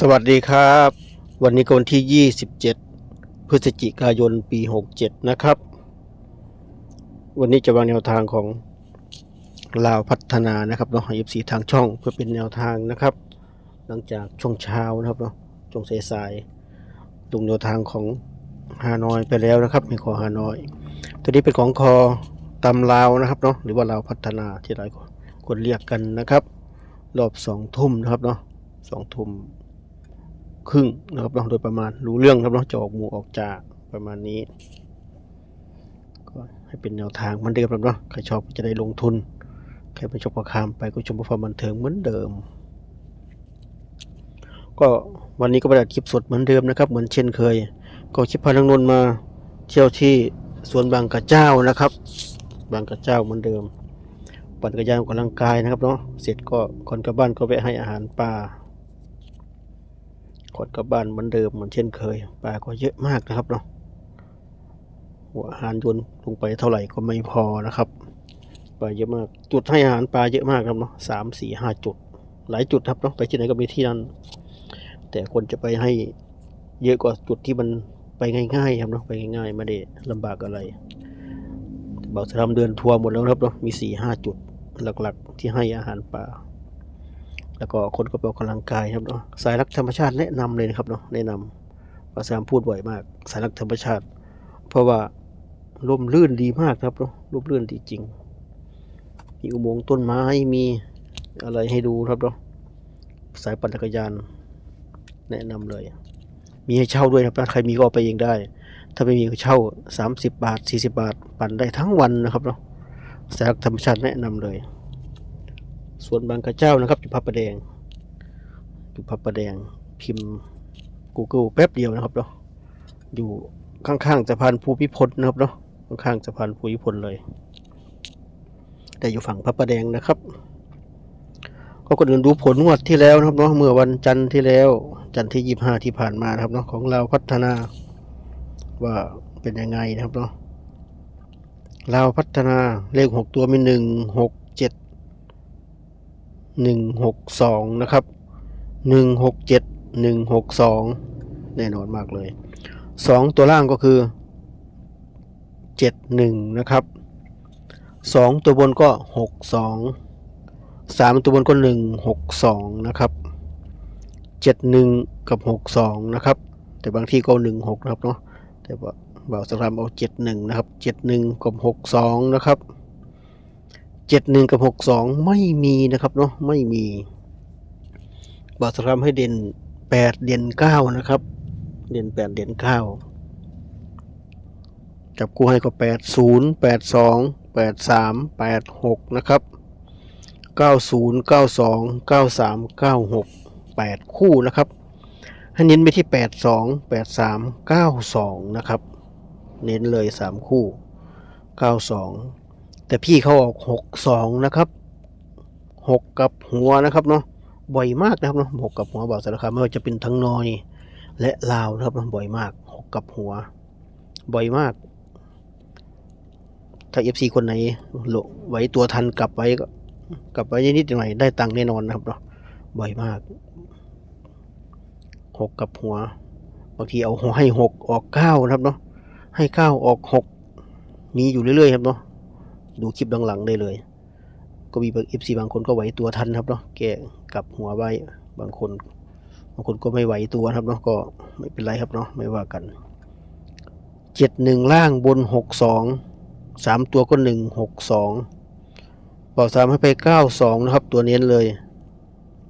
สวัสดีครับ วันนี้ก็วันที่ 27 พฤศจิกายนปี 67 นะครับ วันนี้จะวางแนวทางของลาวพัฒนานะครับเนาะยิบสีทางช่องเพื่อเป็นแนวทางนะครับ หลังจากช่วงเช้านะครับเนาะช่วงสายๆตรงแนวทางของฮานอยไปแล้วนะครับมีคอฮานอย ตัวนี้เป็นของคอตำลาวนะครับเนาะหรือว่าลาวพัฒนาที่หลายคนเรียกกันนะครับ รอบสองทุ่มนะครับเนาะสองทุ่ม ครึ่งนะครับเนาะโดยประมาณรู้เรื่องครับเนาะจะออกหมูออกจากประมาณนี้ก็ให้เป็นแนวทางมันเดิมครับเนาะใครชอบจะได้ลงทุนใครไม่ชอบก็ข้ามไปก็ชมความบันเทิงเหมือนเดิม ก็วันนี้ก็ประดับคลิปสดเหมือนเดิมนะครับ เหมือนเช่นเคย ก็ชิพพานังนนมาเที่ยวที่สวนบางกระเจ้านะครับ บางกระเจ้าเหมือนเดิม ปั่นจักรยานออกกำลังกายนะครับเนาะเสร็จก็ก่อนกลับบ้านก็ไปให้อาหารปลา ก่อนกลับบ้านเหมือนเดิมเหมือนเช่นเคย ปลาก็เยอะมากนะครับเนาะหัวอาหารโยนลงไปเท่าไหร่ก็ไม่พอนะครับ ปลาเยอะมากจุดให้อาหารปลาเยอะมากครับเนาะสามสี่ห้าจุด หลายจุดครับเนาะไปที่ไหนก็มีที่นั่น แต่คนจะไปให้เยอะกว่าจุดที่มันไปง่ายๆครับเนาะไปง่ายๆไม่ได้ลำบากอะไรเบาสะทำเดินทัวร์หมดแล้วครับเนาะมีสี่ห้าจุดหลักๆ ที่ให้อาหารปลา แล้วก็คนก็ไปออกกำลังกายครับเนาะสายรักธรรมชาติแนะนำเลยนะครับเนาะแนะนำภาษามพูดบ่อยมาก สายรักธรรมชาติ เพราะว่าร่มรื่นดีมากครับเนาะร่มรื่นดีจริง มีอุโมงค์ต้นไม้มีอะไรให้ดูครับเนาะสายปั่นจักรยาน แนะนำเลย มีให้เช่าด้วยนะครับใครมีก็ไปเองได้ ถ้าไม่มีก็เช่า 30 บาท 40 บาท ปั่นได้ทั้งวันนะครับเนาะสายรักธรรมชาติแนะนำเลย สวนบางกระเจ้านะครับอยู่พับประแดงอยู่พับประแดงพิมพ์ Google แป๊บเดียวนะครับเนาะอยู่ข้างๆสะพานภูมิพลนะครับเนาะข้างๆสะพานภูมิพลเลย แต่อยู่ฝั่งพระประแดงนะครับ ก็ก่อนอื่นดูผลงวดที่แล้วนะครับเนาะเมื่อวันจันทร์ที่แล้ว จันทร์ที่ยี่ห้าที่ผ่านมานะครับเนาะของเราพัฒนาว่าเป็นยังไงนะครับเนาะเราพัฒนาเลขหกตัวมีหนึ่งหกเจ็ด หนึ่งหกสองนะครับหนึ่งหกเจ็ดหนึ่งหกสองแน่นอนมากเลยสองตัวล่างก็คือเจ็ดหนึ่งนะครับสองตัวบนก็หกสองสามตัวบนก็หนึ่งหกสองนะครับเจ็ดหนึ่งกับหกสองนะครับ แต่บางที่ก็หนึ่งหกนะครับเนาะแต่ว่าบ่าวสลามเอาเจ็ดหนึ่งนะครับเจ็ดหนึ่งกับหกสองนะครับ เจ็ดหนึ่งกับหกสองไม่มีนะครับเนาะไม่มีบาสรามให้เด่นแปดเด่นเก้านะครับ เด่นแปดเด่นเก้าจับกู้ให้ก็แปดศูนย์แปดสองแปดสามแปดหกนะครับเก้าศูนย์เก้าสองเก้าสามเก้าหกแปดคู่นะครับให้เน้นไปที่แปดสองแปดสามเก้าสองนะครับ เน้นเลยสามคู่เก้าสอง แต่พี่เขาออกหกสองนะครับหกกับหัวนะครับเนาะบ่อยมากนะครับเนาะหกกับหัวบอกสารคามไม่ว่าจะเป็นทั้งนอยและลาวนะครับบ่อยมากหกกับหัว บ่อยมาก ถ้าเอฟซีคนไหนหลไว้ตัวทันกลับไว้ก็กลับไว้นิดหน่อยได้ตังค์แน่นอนนะครับเนาะบ่อยมากหกกับหัวบางทีเอาให้หกออกเก้านะครับเนาะให้เก้าออกหกมีอยู่เรื่อยๆครับเนาะ ดูคลิปหลังๆได้เลย ก็มีเอฟซีบางคนก็ไหวตัวทันครับเนาะแกกับหัวไว้บางคนบางคนก็ไม่ไหวตัวครับเนาะก็ไม่เป็นไรครับเนาะไม่ว่ากันเจ็ดหนึ่งล่างบนหกสองสามตัวก็หนึ่งหกสองบอกสามให้ไปเก้าสองนะครับ ตัวเน้นเลย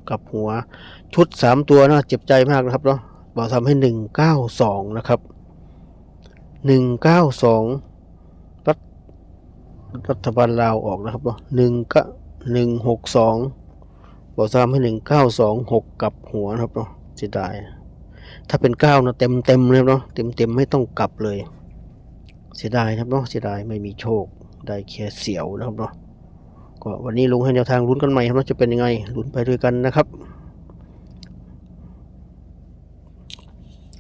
กับหัวชุดสามตัวนะเจ็บใจมากนะครับเนาะบอกสามให้หนึ่งเก้าสองนะครับหนึ่งเก้าสอง รัฐบาลลาวออกนะครับเนาะหนึ่งก็หนึ่งหกสองบอกซ้ำให้หนึ่งเก้าสองหกกลับหัวนะครับเนาะเสียดายถ้าเป็นเก้านะเต็มเต็มเลยเนาะเต็มเต็มไม่ต้องกลับเลย เสียดายครับเนาะเสียดายไม่มีโชคได้แค่เสียวนะครับเนาะก็วันนี้ลุงให้แนวทางลุ้นกันใหม่ครับว่าจะเป็นยังไงลุ้นไปด้วยกันนะครับ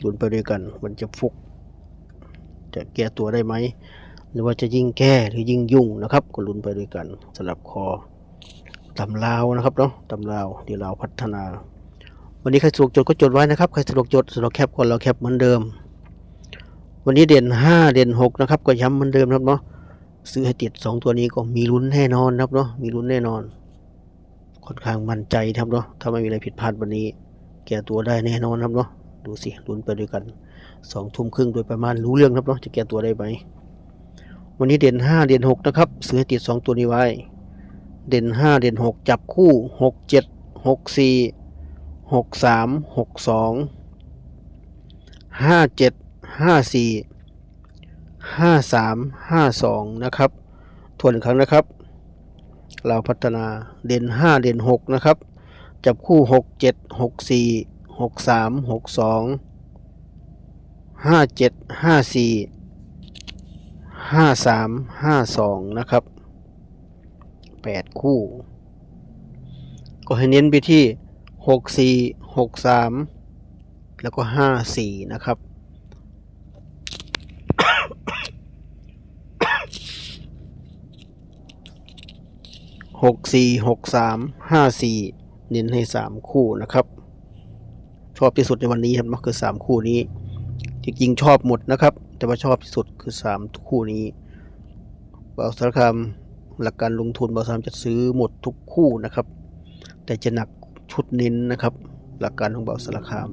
ลุ้นไปด้วยกัน มันจะฟุก จะแก้ตัวได้ไหม หรือว่าจะยิ่งแก้หรือยิ่งยุ่งนะครับ ก็ลุ้นไปด้วยกันสลับคอตำลาวนะครับเนาะตำลาวเดี๋ยวลาพัฒนา วันนี้ใครสะดวกจดก็จดไว้นะครับใครสะดวกจดสะดวกแคปก็เราแคปเหมือนเดิม วันนี้เด่นห้าเด่นหกนะครับ ก็ย้ำเหมือนเดิมครับเนาะซื้อให้ติดสองตัวนี้ก็มีลุ้นแน่นอนครับเนาะมีลุ้นแน่นอน ค่อนข้างมั่นใจครับเนาะถ้าไม่มีอะไรผิดพลาดวันนี้ แก้ตัวได้แน่นอนครับเนาะดูสิลุ้นไปด้วยกันสองทุ่มครึ่งโดยประมาณรู้เรื่องครับเนาะจะแก้ตัวได้ไหม วันนี้เด่นห้าเด่นหกนะครับซื้อให้ติดสองตัวนี้ไว้ เด่นห้าเด่นหกจับคู่หกเจ็ดหกสี่หกสามหกสองห้าเจ็ดห้าสี่ห้าสามห้าสองนะครับทวนอีกครั้งนะครับเราพัฒนาเด่นห้าเด่นหกนะครับ จับคู่หกเจ็ดหกสี่หกสามหกสองห้าเจ็ดห้าสี่ ห้าสามห้าสองนะครับแปดคู่ ก็ให้เน้นไปที่หกสี่หกสามแล้วก็ห้าสี่นะครับ หกสี่หกสามห้าสี่เน้นให้สามคู่นะครับ ชอบที่สุดในวันนี้ครับก็คือสามคู่นี้จริงๆชอบหมดนะครับ แต่ว่าชอบที่สุดคือสามคู่นี้เบาสารคามหลักการลงทุนเบาสารคามจะซื้อหมดทุกคู่นะครับ แต่จะหนักชุดเน้นนะครับ หลักการของเบาสารคาม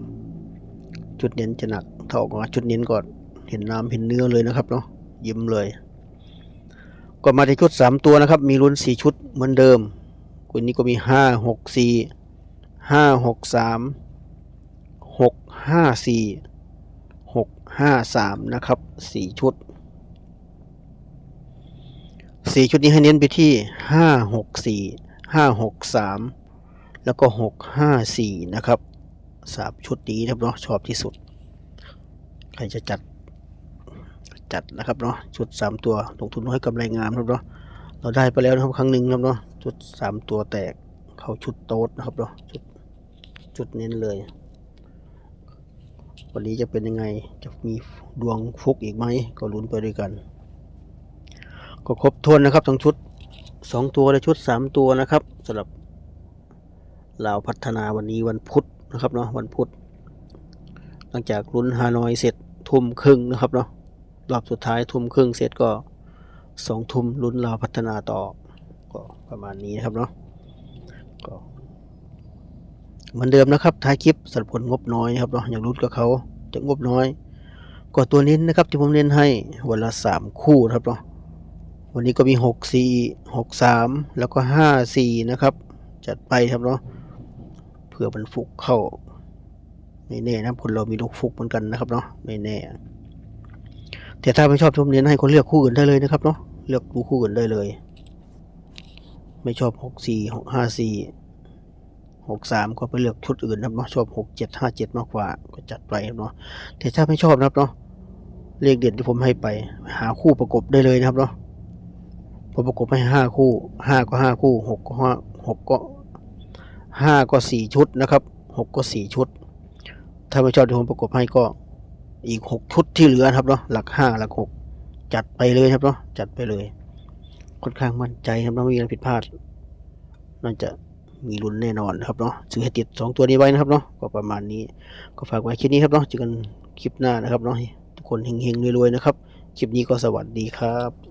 ชุดเน้นจะหนักถ้าออกมาชุดเน้นก่อนเห็นน้ำเห็นเนื้อเลยนะครับเนาะยิ้มเลยก็มาที่ชุดสามตัวนะครับ มีลุ้นสี่ชุดเหมือนเดิมวันนี้ก็มีห้าหกสี่ห้าหก สามหกห้าสามนะครับสี่ชุดสี่ชุดนี้ให้เน้นไปที่ห้าหกสี่ห้าหกสามแล้วก็หกห้าสี่นะครับสามชุดนี้นะครับเนาะชอบที่สุด ใครจะจัดจัดนะครับเนาะชุดสามตัวลงทุนน้อยกำไรงามครับเนาะเราได้ไปแล้วนะครับครั้งหนึ่งครับเนาะชุดสามตัวแตกเข้าชุดโต๊ดนะครับเนาะชุดชุดเน้นเลย วันนี้จะเป็นยังไงจะมีดวงฟุกอีกไหมก็ลุ้นไปด้วยกัน ก็ครบถ้วนนะครับทั้งชุดสองตัวและชุดสามตัวนะครับสำหรับเราวพัฒนาวันนี้วันพุธนะครับเนาะวันพุธหลังจากลุ้นฮานอยเสร็จทุ่มครึ่งนะครับเนาะรอบสุดท้ายทุ่มครึ่งเสร็จก็สองทุ่มลุ้นเราวพัฒนาต่อก็ประมาณนี้นะครับเนาะก็ เหมือนเดิมนะครับท้ายคลิปสำหรับคนงบน้อยครับเนาะอย่างลุ้นกับเขาจะงบน้อยก็ตัวเน้นนะครับที่ผมเน้นให้วันละสามคู่ครับเนาะวันนี้ก็มีหกสี่หกสามแล้วก็ห้าสี่นะครับ จัดไปครับเนาะเผื่อมันฟุกเข้าไม่แน่นะคนเรามีลูกฟุกเหมือนกันนะครับเนาะไม่แน่ แต่ถ้าไม่ชอบผมเน้นให้คนเลือกคู่อื่นได้เลยนะครับเนาะเลือกดูคู่อื่นได้เลย ไม่ชอบหกสี่หก หกสามก็ไปเลือกชุดอื่นนะครับเนาะชอบหกเจ็ดห้าเจ็ดมากกว่าก็จัดไปครับเนาะแต่ถ้าไม่ชอบนะครับเนาะเลขเด่นที่ผมให้ไป หาคู่ประกบได้เลยนะครับเนาะผมประกบให้ห้าคู่ห้าก็ห้าคู่หกก็ห้าหกก็ห้าก็สี่ชุดนะครับหกก็สี่ชุด ถ้าไม่ชอบที่ผมประกบให้ก็อีกหกชุดที่เหลือครับเนาะหลักห้าหลักหกจัดไปเลยครับเนาะจัดไปเลย ค่อนข้างมั่นใจครับเนาะไม่มีอะไรผิดพลาดน่าจะ มีลุ้นแน่นอนนะครับเนาะซื้อให้ติดสองตัวนี้ไว้นะครับเนาะก็ประมาณนี้ก็ฝากไว้คลิปนี้ครับเนาะเจอกันคลิปหน้านะครับเนาะทุกคนเฮงๆรวยๆนะครับคลิปนี้ก็สวัสดีครับ